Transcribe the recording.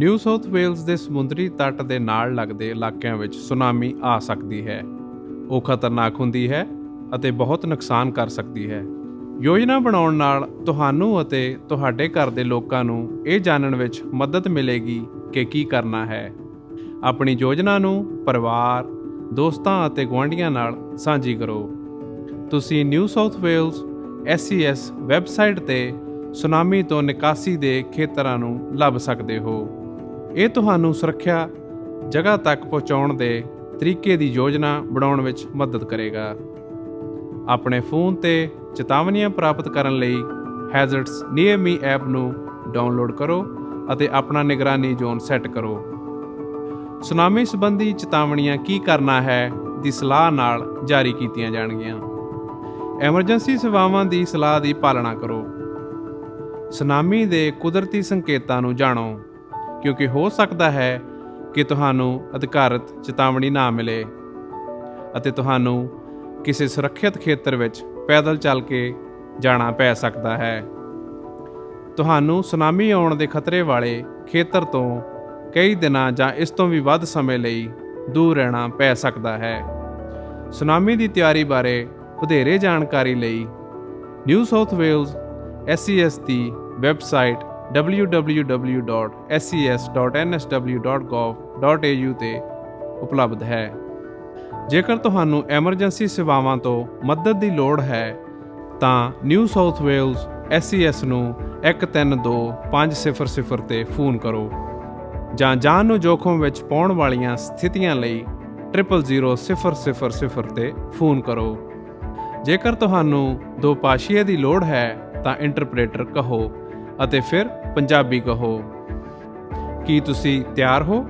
New south Wales ਦੇ ਸਮੁੰਦਰੀ ਤੱਟ ਦੇ ਨਾਲ ਲੱਗਦੇ ਇਲਾਕਿਆਂ ਵਿੱਚ ਸੁਨਾਮੀ ਆ ਸਕਦੀ ਹੈ। ਉਹ ਖਤਰਨਾਕ ਹੁੰਦੀ ਹੈ ਅਤੇ ਬਹੁਤ ਨੁਕਸਾਨ ਕਰ ਸਕਦੀ ਹੈ। ਯੋਜਨਾ ਬਣਾਉਣ ਨਾਲ ਤੁਹਾਨੂੰ ਅਤੇ ਤੁਹਾਡੇ ਘਰ ਦੇ ਲੋਕਾਂ ਨੂੰ ਇਹ ਜਾਣਨ ਵਿੱਚ ਮਦਦ ਮਿਲੇਗੀ ਕਿ ਕੀ ਕਰਨਾ ਹੈ। ਆਪਣੀ ਯੋਜਨਾ ਨੂੰ ਪਰਿਵਾਰ, ਦੋਸਤਾਂ ਅਤੇ ਗੁਆਂਢੀਆਂ ਨਾਲ ਸਾਂਝੀ ਕਰੋ। ਤੁਸੀਂ new south wales SES website ਤੇ ਸੁਨਾਮੀ ਤੋਂ ਨਿਕਾਸੀ ਦੇ ਖੇਤਰਾਂ ਨੂੰ ਲੱਭ ਸਕਦੇ ਹੋ। ਇਹ ਤੁਹਾਨੂੰ ਸੁਰੱਖਿਆ ਜਗ੍ਹਾ ਤੱਕ ਪਹੁੰਚਾਉਣ ਦੇ ਤਰੀਕੇ ਦੀ ਯੋਜਨਾ ਬਣਾਉਣ ਵਿੱਚ ਮਦਦ ਕਰੇਗਾ। ਆਪਣੇ ਫੋਨ ਤੇ ਚੇਤਾਵਨੀਆਂ ਪ੍ਰਾਪਤ ਕਰਨ ਲਈ ਹੈਜ਼ਰਡਸ ਨੀਅਰ ਮੀ ਐਪ ਨੂੰ ਡਾਊਨਲੋਡ ਕਰੋ ਅਤੇ ਆਪਣਾ ਨਿਗਰਾਨੀ ਜ਼ੋਨ ਸੈੱਟ ਕਰੋ। ਸੁਨਾਮੀ ਸੰਬੰਧੀ ਚੇਤਾਵਨੀਆਂ ਕੀ ਕਰਨਾ ਹੈ ਦੀ ਸਲਾਹ ਨਾਲ ਜਾਰੀ ਕੀਤੀਆਂ ਜਾਣਗੀਆਂ। ਐਮਰਜੈਂਸੀ ਸੇਵਾਵਾਂ ਦੀ ਸਲਾਹ ਦੀ ਪਾਲਣਾ ਕਰੋ। ਸੁਨਾਮੀ ਦੇ ਕੁਦਰਤੀ ਸੰਕੇਤਾਂ ਨੂੰ ਜਾਣੋ। ਕਿਉਂਕਿ ਹੋ ਸਕਦਾ ਹੈ ਕਿ ਤੁਹਾਨੂੰ ਅਧਿਕਾਰਤ ਚੇਤਾਵਨੀ ਨਾ ਮਿਲੇ ਅਤੇ ਤੁਹਾਨੂੰ ਕਿਸੇ ਸੁਰੱਖਿਅਤ ਖੇਤਰ ਵਿੱਚ ਪੈਦਲ ਚੱਲ ਕੇ ਜਾਣਾ ਪੈ ਸਕਦਾ ਹੈ। ਤੁਹਾਨੂੰ ਸੁਨਾਮੀ ਆਉਣ ਦੇ ਖਤਰੇ ਵਾਲੇ ਖੇਤਰ ਤੋਂ ਕਈ ਦਿਨਾਂ ਜਾਂ ਇਸ ਤੋਂ ਵੀ ਵੱਧ ਸਮੇਂ ਲਈ ਦੂਰ ਰਹਿਣਾ ਪੈ ਸਕਦਾ ਹੈ। ਸੁਨਾਮੀ ਦੀ ਤਿਆਰੀ ਬਾਰੇ ਵਧੇਰੇ ਜਾਣਕਾਰੀ ਲਈ ਨਿਊ ਸਾਊਥ ਵੇਲਜ਼ SES ਦੀ ਵੈਬਸਾਈਟ www.ses.nsw.gov.au ਤੇ ਉਪਲਬਧ ਹੈ। ਜੇਕਰ ਤੁਹਾਨੂੰ ਐਮਰਜੈਂਸੀ ਸੇਵਾਵਾਂ ਤੋਂ ਮਦਦ ਦੀ ਲੋੜ ਹੈ, ਤਾਂ ਨਿਊ ਸਾਊਥ ਵੇਲਜ਼ SES ਨੂੰ 132500 ਤੇ ਫੋਨ ਕਰੋ ਜਾਂ ਜਾਨ ਨੂੰ ਜੋਖਮ ਵਿੱਚ ਪਾਉਣ ਵਾਲੀਆਂ ਸਥਿਤੀਆਂ ਲਈ 0000 ਤੇ ਫੋਨ ਕਰੋ। ਜੇਕਰ ਤੁਹਾਨੂੰ ਦੋ ਪਾਸ਼ੀਏ ਦੀ ਲੋੜ ਹੈ, ਤਾਂ ਇੰਟਰਪ੍ਰੀਟਰ ਕਹੋ। ਅਤੇ ਫਿਰ ਪੰਜਾਬੀ ਕਹੋ। ਕੀ ਤੁਸੀਂ ਤਿਆਰ ਹੋ?